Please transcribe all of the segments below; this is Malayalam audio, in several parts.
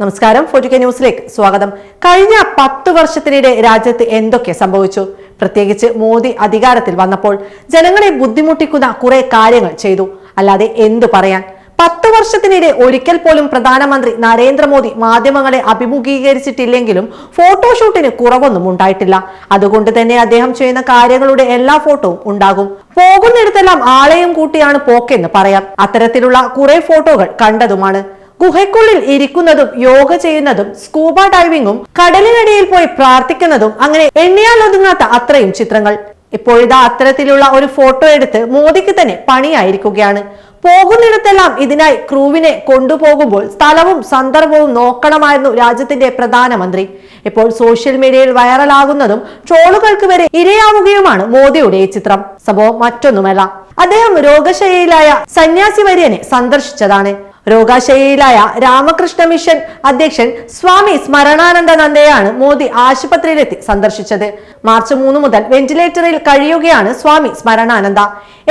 നമസ്കാരം ഫോർട്ടിക്ക ന്യൂസിലേക്ക് സ്വാഗതം. കഴിഞ്ഞ പത്ത് വർഷത്തിനിടെ രാജ്യത്ത് എന്തൊക്കെ സംഭവിച്ചു? പ്രത്യേകിച്ച് മോദി അധികാരത്തിൽ വന്നപ്പോൾ ജനങ്ങളെ ബുദ്ധിമുട്ടിക്കുന്ന കുറെ കാര്യങ്ങൾ ചെയ്തു. അല്ലാതെ എന്തു പറയാൻ? പത്ത് വർഷത്തിനിടെ ഒരിക്കൽ പോലും പ്രധാനമന്ത്രി നരേന്ദ്രമോദി മാധ്യമങ്ങളെ അഭിമുഖീകരിച്ചിട്ടില്ലെങ്കിലും ഫോട്ടോഷൂട്ടിന് കുറവൊന്നും ഉണ്ടായിട്ടില്ല. അതുകൊണ്ട് തന്നെ അദ്ദേഹം ചെയ്യുന്ന കാര്യങ്ങളുടെ എല്ലാ ഫോട്ടോവും ഉണ്ടാകും. പോകുന്നിടത്തെല്ലാം ആളെയും കൂട്ടിയാണ് പോക്കെന്ന് പറയാം. അത്തരത്തിലുള്ള കുറെ ഫോട്ടോകൾ കണ്ടതുമാണ്. ഗുഹയ്ക്കുള്ളിൽ ഇരിക്കുന്നതും യോഗ ചെയ്യുന്നതും സ്കൂബ ഡൈവിംഗും കടലിനടിയിൽ പോയി പ്രാർത്ഥിക്കുന്നതും അങ്ങനെ എണ്ണിയാൽ ഒതുങ്ങാത്ത അത്രയും ചിത്രങ്ങൾ. ഇപ്പോഴിതാ അത്തരത്തിലുള്ള ഒരു ഫോട്ടോ എടുത്ത് മോദിക്ക് തന്നെ പണിയായിരിക്കുകയാണ്. പോകുന്നിടത്തെല്ലാം ഇതിനായി ക്രൂവിനെ കൊണ്ടുപോകുമ്പോൾ സ്ഥലവും സന്ദർഭവും നോക്കണമായിരുന്നു രാജ്യത്തിന്റെ പ്രധാനമന്ത്രി. ഇപ്പോൾ സോഷ്യൽ മീഡിയയിൽ വൈറലാകുന്നതും ട്രോളുകൾക്ക് വരെ ഇരയാവുകയുമാണ് മോദിയുടെ ഈ ചിത്രം. സംഭവം മറ്റൊന്നുമല്ല. അദ്ദേഹം രോഗശൈലിയിലായ സന്യാസി വര്യനെ സന്ദർശിച്ചതാണ്. രോഗാശയിലായ രാമകൃഷ്ണ മിഷൻ അധ്യക്ഷൻ സ്വാമി സ്മരണാനന്ദ നന്ദയാണ് മോദി ആശുപത്രിയിലെത്തി സന്ദർശിച്ചത്. മാർച്ച് മൂന്ന് മുതൽ വെന്റിലേറ്ററിൽ കഴിയുകയാണ് സ്വാമി സ്മരണാനന്ദ.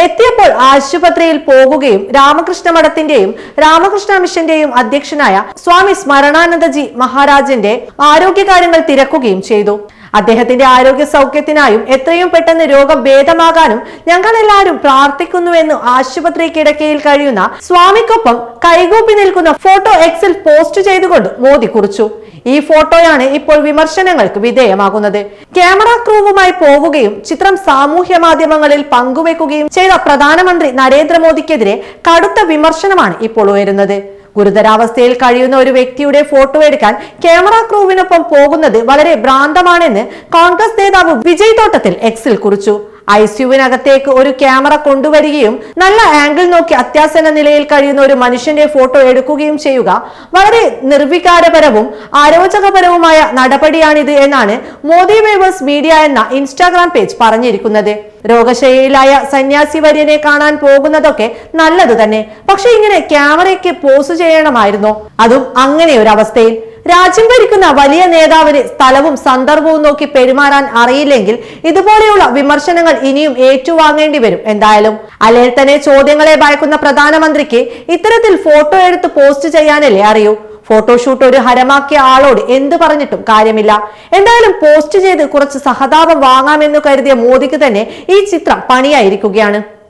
എത്തിയപ്പോൾ ആശുപത്രിയിൽ പോകുകയും രാമകൃഷ്ണ മഠത്തിന്റെയും രാമകൃഷ്ണ മിഷന്റെയും അധ്യക്ഷനായ സ്വാമി സ്മരണാനന്ദജി മഹാരാജന്റെ ആരോഗ്യകാര്യങ്ങൾ തിരക്കുകയും ചെയ്തു. അദ്ദേഹത്തിന്റെ ആരോഗ്യ സൗഖ്യത്തിനായും എത്രയും പെട്ടെന്ന് രോഗം ഭേദമാകാനും ഞങ്ങൾ എല്ലാവരും പ്രാർത്ഥിക്കുന്നുവെന്ന് ആശുപത്രി കിടക്കയിൽ കഴിയുന്ന സ്വാമിക്കൊപ്പം കൈകൂപ്പി നിൽക്കുന്ന ഫോട്ടോ എക്സിൽ പോസ്റ്റ് ചെയ്തുകൊണ്ട് മോദി കുറിച്ചു. ഈ ഫോട്ടോയാണ് ഇപ്പോൾ വിമർശനങ്ങൾക്ക് വിധേയമാകുന്നത്. ക്യാമറ ക്രൂവുമായി പോകുകയും ചിത്രം സാമൂഹ്യ മാധ്യമങ്ങളിൽ പങ്കുവെക്കുകയും ചെയ്ത പ്രധാനമന്ത്രി നരേന്ദ്രമോദിക്കെതിരെ കടുത്ത വിമർശനമാണ് ഇപ്പോൾ ഉയരുന്നത്. ഗുരുതരാവസ്ഥയിൽ കഴിയുന്ന ഒരു വ്യക്തിയുടെ ഫോട്ടോ എടുക്കാൻ ക്യാമറ ക്രൂവിനൊപ്പം പോകുന്നത് വളരെ ഭ്രാന്തമാണെന്ന് കോൺഗ്രസ് നേതാവ് വിജയ് തോട്ടത്തിൽ എക്സിൽ കുറിച്ചു. ഐ സിയുവിനകത്തേക്ക് ഒരു ക്യാമറ കൊണ്ടുവരികയും നല്ല ആംഗിൾ നോക്കി അത്യാസന നിലയിൽ കഴിയുന്ന ഒരു മനുഷ്യന്റെ ഫോട്ടോ എടുക്കുകയും ചെയ്യുക വളരെ നിർവികാരപരവും ആരോചകപരവുമായ നടപടിയാണിത് എന്നാണ് മോദി വേവേഴ്സ് മീഡിയ എന്ന ഇൻസ്റ്റാഗ്രാം പേജ് പറഞ്ഞിരിക്കുന്നത്. രോഗശൈലിയിലായ സന്യാസി വര്യനെ കാണാൻ പോകുന്നതൊക്കെ നല്ലത് തന്നെ പക്ഷെ ഇങ്ങനെ ക്യാമറയ്ക്ക് പോസ് ചെയ്യണമായിരുന്നോ. അതും അങ്ങനെ ഒരു അവസ്ഥയിൽ. രാജ്യം ഭരിക്കുന്ന വലിയ നേതാവിന് സ്ഥലവും സന്ദർഭവും നോക്കി പെരുമാറാൻ അറിയില്ലെങ്കിൽ ഇതുപോലെയുള്ള വിമർശനങ്ങൾ ഇനിയും ഏറ്റുവാങ്ങേണ്ടി വരും. എന്തായാലും അല്ലെങ്കിൽ തന്നെ ചോദ്യങ്ങളെ ഭയക്കുന്ന പ്രധാനമന്ത്രിക്ക് ഇത്തരത്തിൽ ഫോട്ടോ എടുത്ത് പോസ്റ്റ് ചെയ്യാനല്ലേ അറിയൂ? ഫോട്ടോഷൂട്ട് ഒരു ഹരമാക്കിയ ആളോട് എന്ത് പറഞ്ഞിട്ടും കാര്യമില്ല. എന്തായാലും പോസ്റ്റ് ചെയ്ത് കുറച്ച് സഹതാപം വാങ്ങാമെന്ന് കരുതിയ മോദിക്ക് തന്നെ ഈ ചിത്രം പണിയായിരിക്കുകയാണ്.